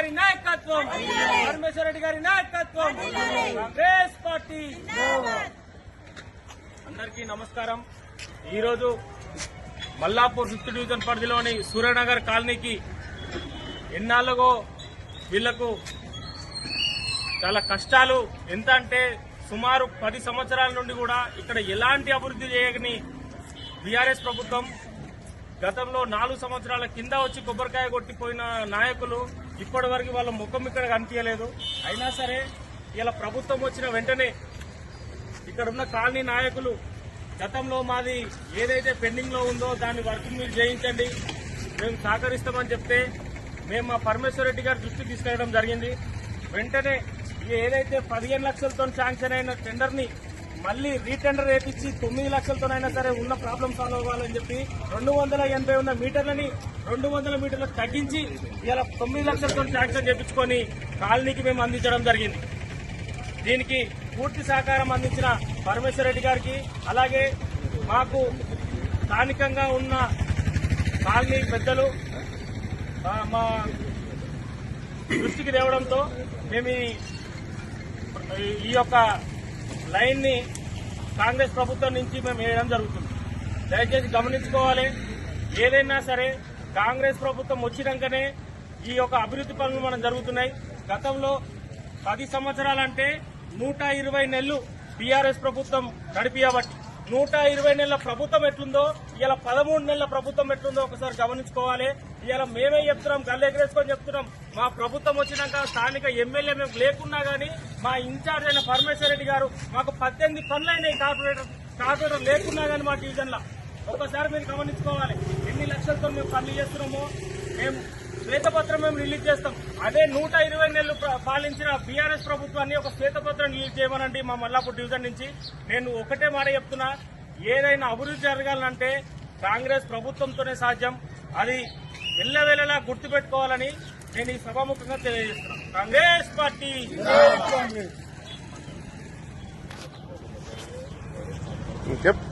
గారి నాయకత్వం. పరమేశ్వర రెడ్డి గారి నాయకత్వం. కాంగ్రెస్ పార్టీ. అందరికీ నమస్కారం. ఈరోజు మల్లాపూర్ ఫిఫ్త్ డివిజన్ పరిధిలోని సూర్యనగర్ కాలనీకి ఎన్నాళ్ళగో వీళ్ళకు చాలా కష్టాలు. ఎంత అంటే సుమారు పది సంవత్సరాల నుండి కూడా ఇక్కడ ఎలాంటి అభివృద్ధి చేయని బీఆర్ఎస్ ప్రభుత్వం గతంలో నాలుగు సంవత్సరాల కింద వచ్చి కొబ్బరికాయ కొట్టిపోయిన నాయకులు ఇప్పటి వరకు వాళ్ళ ముఖం ఇక్కడ కనిపించలేదు. అయినా సరే ఇలా ప్రభుత్వం వచ్చిన వెంటనే ఇక్కడ ఉన్న కాలనీ నాయకులు గతంలో మాది ఏదైతే పెండింగ్లో ఉందో దాన్ని వర్క్ మీరు చేయించండి మేము సహకరిస్తామని చెప్తే మేము మా పరమేశ్వర రెడ్డి గారి దృష్టికి తీసుకెళ్ళడం జరిగింది. వెంటనే ఏదైతే పదిహేను లక్షలతో శాంక్షన్ అయిన టెండర్ని మళ్ళీ రీటెండర్ వేపించి తొమ్మిది లక్షలతోనైనా సరే ఉన్న ప్రాబ్లం సాల్వ్ అవ్వాలని చెప్పి రెండు వందల ఎనభై ఉన్న మీటర్లని రెండు వందల మీటర్లు తగ్గించి ఇలా తొమ్మిది లక్షలతో శాంక్షన్ చేపించుకొని కాలనీకి మేము అందించడం జరిగింది. దీనికి పూర్తి సహకారం అందించిన పరమేశ్వర రెడ్డి గారికి అలాగే మాకు స్థానికంగా ఉన్న కాలనీ పెద్దలు మా దృష్టికి తేవడంతో మేము ఈ యొక్క లైన్ని కాంగ్రెస్ ప్రభుత్వం నుంచి మేము వేయడం జరుగుతుంది. దయచేసి గమనించుకోవాలి. ఏదైనా సరే కాంగ్రెస్ ప్రభుత్వం వచ్చినాకనే ఈ యొక్క అభివృద్ధి పనులు మనం జరుగుతున్నాయి. గతంలో పది సంవత్సరాలంటే నూట ఇరవై నెలలు టీఆర్ఎస్ ప్రభుత్వం నడిపియబట్టి నూట ఇరవై నెలల ప్రభుత్వం ఎట్లుందో ఇలా పదమూడు నెలల ప్రభుత్వం ఎట్లుందో ఒకసారి గమనించుకోవాలి. ఇలా మేమే చెప్తున్నాం గల్లెగరేసుకొని చెప్తున్నాం. మా ప్రభుత్వం వచ్చినాక స్థానిక ఎమ్మెల్యే మేము లేకున్నా గానీ మా ఇన్ఛార్జ్ అయిన పరమేశ్వర రెడ్డి గారు మాకు పద్దెనిమిది పనులు అయినాయి కార్పొరేటర్ కార్పొరేటర్ లేకున్నా గానీ మా డివిజన్లో ఒక్కసారి మీరు గమనించుకోవాలి ఎన్ని లక్షలతో మేము పనులు చేస్తున్నామో మేము శ్వేతపత్రం మేము రిలీజ్ చేస్తాం. అదే నూట ఇరవై నెలలు పాలించిన బీఆర్ఎస్ ప్రభుత్వాన్ని ఒక శ్వేతపత్రం రిలీజ్ చేయమనండి మా మల్లాపూర్ డివిజన్ నుంచి. నేను ఒకటే మాట చెప్తున్నా ఏదైనా అభివృద్ధి జరగాలంటే కాంగ్రెస్ ప్రభుత్వంతోనే సాధ్యం. అది ఎల్లవేళలా గుర్తుపెట్టుకోవాలని నేను ఈ సభాముఖంగా తెలియజేస్తున్నాను కాంగ్రెస్ పార్టీ! చెప్